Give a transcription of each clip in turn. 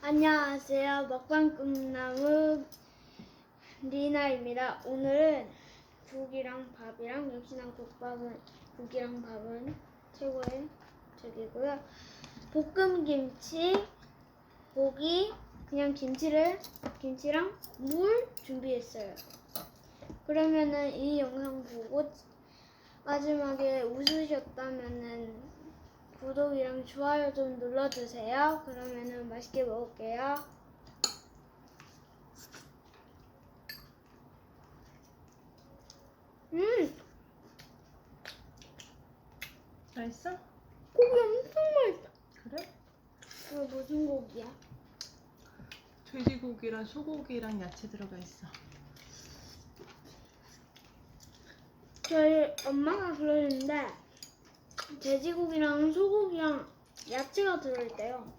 안녕하세요. 먹방 꿈나무 리나입니다. 오늘은 국이랑 밥이랑 역시나 국밥은 국이랑 밥은 최고의 적이고요. 볶음 김치, 고기, 그냥 김치를 김치랑 물 준비했어요. 그러면은 이 영상 보고 마지막에 웃으셨다면은 구독이랑 좋아요 좀 눌러주세요. 그러면은 맛있게 먹을게요. 음, 맛있어? 고기 엄청 맛있다. 그래? 이거 무슨 고기야? 돼지고기랑 소고기랑 야채 들어가 있어. 저희 엄마가 그러는데 돼지고기랑 소고기랑 야채가 들어있대요.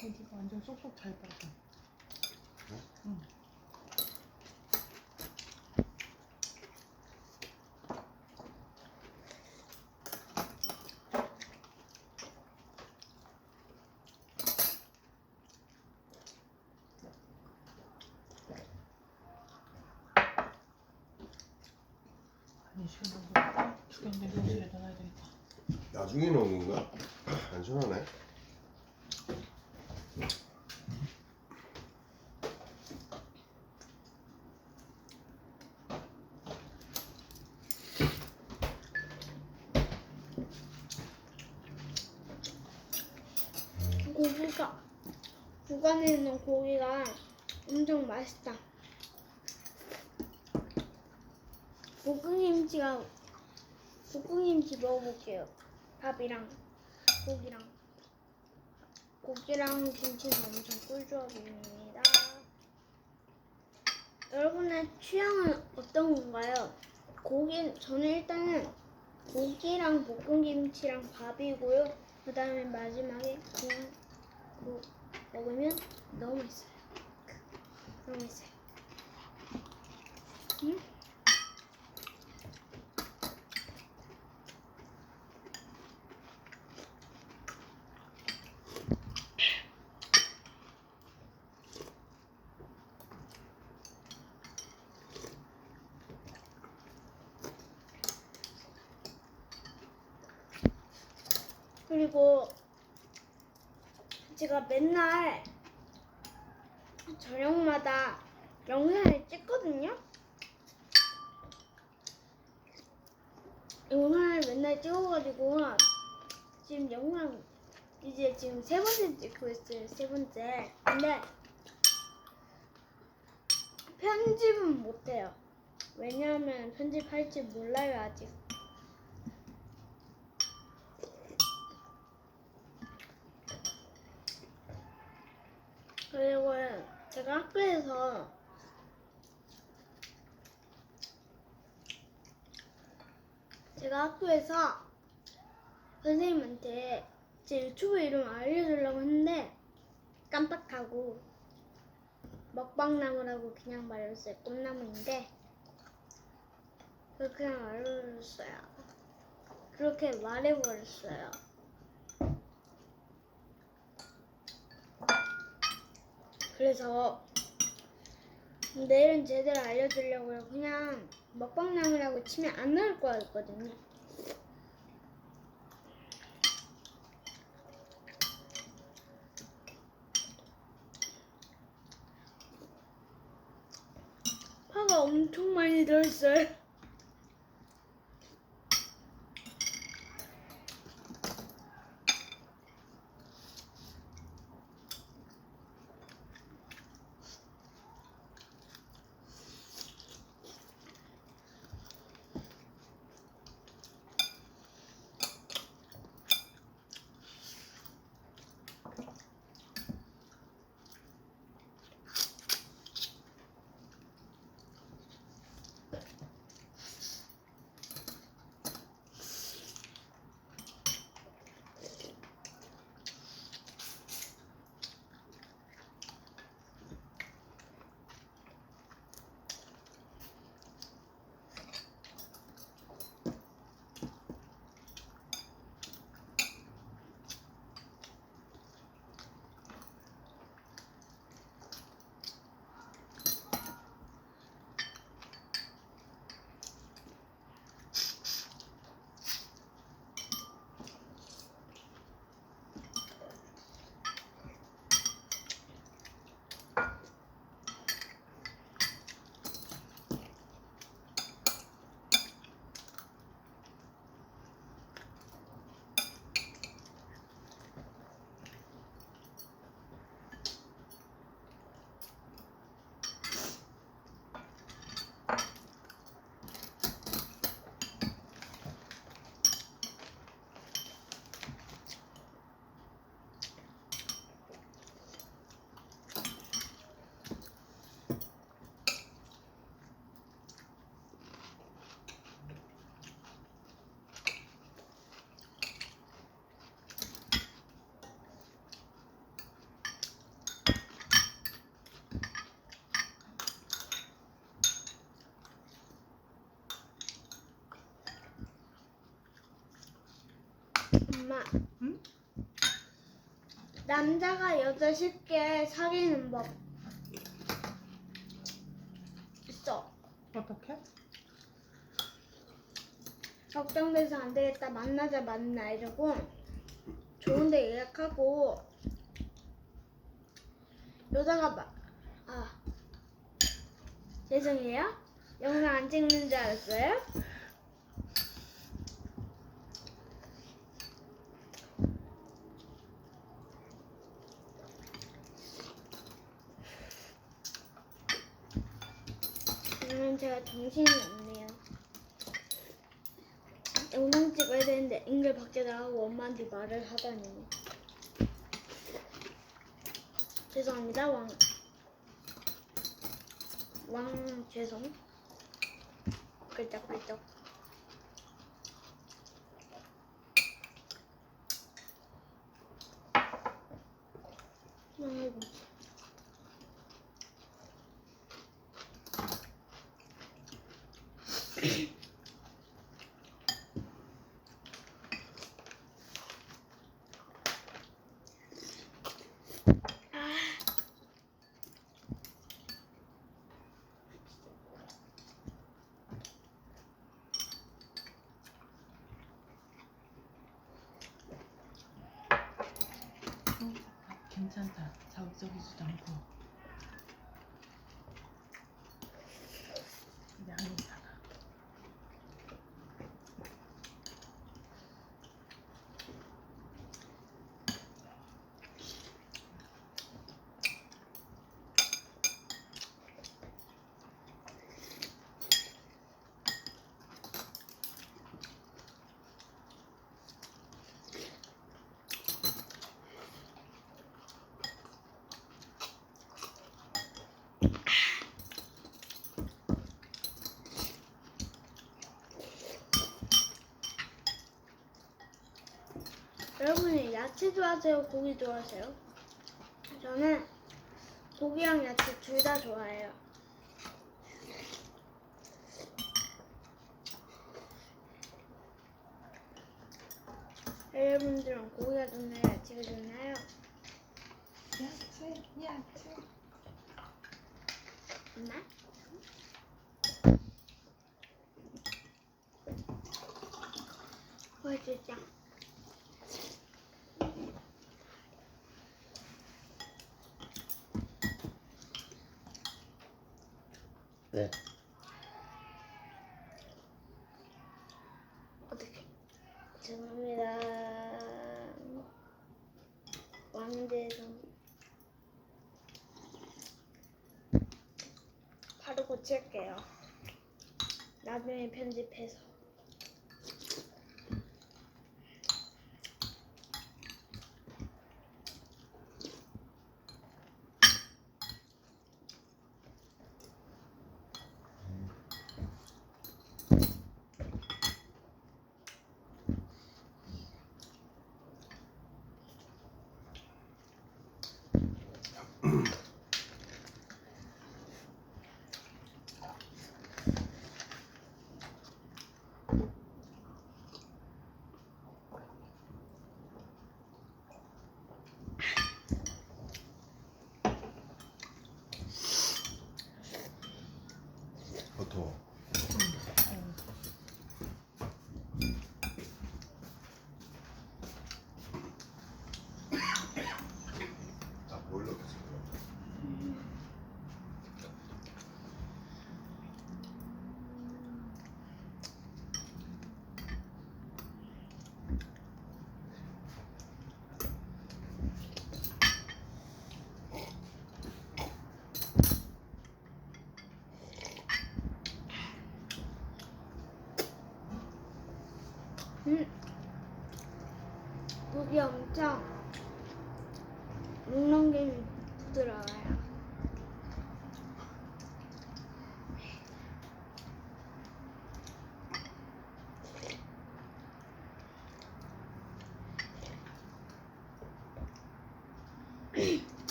고기가 완전 쏙쏙 잘 빠져. 응. 아니 시원하고 죽겠는데 병실에 넣어야 되겠다. 나중에 넣는 건가? 안 시원하네. 고기가 국 안에 있는 고기가 엄청 맛있다. 볶음김치가 볶음김치 먹어볼게요. 밥이랑 고기랑 고기랑 김치는 엄청 꿀조합입니다. 여러분의 취향은 어떤 건가요? 고기 저는 일단은 고기랑 볶음김치랑 밥이고요. 그 다음에 마지막에 그냥 그 먹으면 너무 맛있어요. 너무 맛있어요. 음? 그리고 제가 맨날 저녁마다 영상을 찍거든요. 영상을 맨날 찍어가지고 지금 영상 이제 지금 세 번째 찍고 있어요. 세 번째. 근데 편집은 못해요. 왜냐하면 편집할지 몰라요 아직. 그리고 제가 학교에서 제가 학교에서 선생님한테 제 유튜브 이름 알려주려고 했는데 깜빡하고 먹방나무라고 그냥 말했어요. 꿈나무인데 그걸 그냥 알려줬어요. 그렇게 말해버렸어요. 그래서 내일은 제대로 알려주려고요. 그냥 먹방나무라고 치면 안 나올 거였거든요. 파가 엄청 많이 들어있어요. 남자가 여자 쉽게 사귀는 법 있어. 어떻게? 걱정돼서 안 되겠다. 만나자 만나 이러고 좋은데 예약하고 여자가 막 아. 죄송해요. 영상 안 찍는 줄 알았어요? 제가 정신이 없네요. 영상 찍어야 되는데 앵글 밖에 나가고 엄마한테 말을 하다니. 죄송합니다, 왕. 왕 죄송. 글쩍글쩍. 아이고. 응, 괜찮다. 자극적이지도 않고. 양이 작아. 여러분이 야채 좋아하세요? 고기 좋아하세요? 저는 고기랑 야채 둘 다 좋아해요. 여러분들은 고기가 좋나요? 야채가 좋나요? 야채, 야채. 엄마? 보여주자. 네. 어떻게? 죄송합니다. 왕대성. 바로 고칠게요. 나중에 편집해서.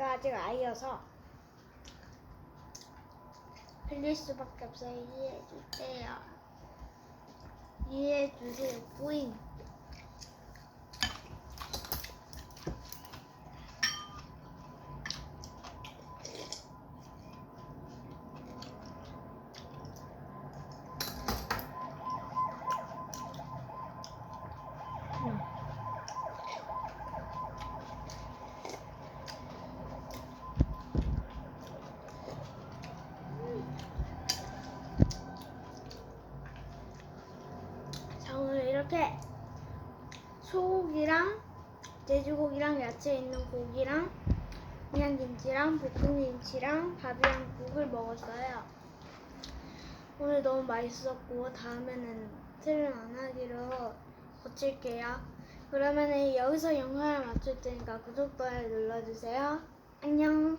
제가 아직 아이여서 흘릴 수밖에 없어요. 이해해 주세요. 이해해 주세요. 뿌잉. 자 오늘 이렇게 소고기랑 돼지고기랑 야채 있는 고기랑 그냥 김치랑 볶음 김치랑 밥이랑 국을 먹었어요. 오늘 너무 맛있었고 다음에는 틀을 안 하기로 고칠게요. 그러면은 여기서 영상을 마칠 테니까 구독 버튼 눌러주세요. 안녕.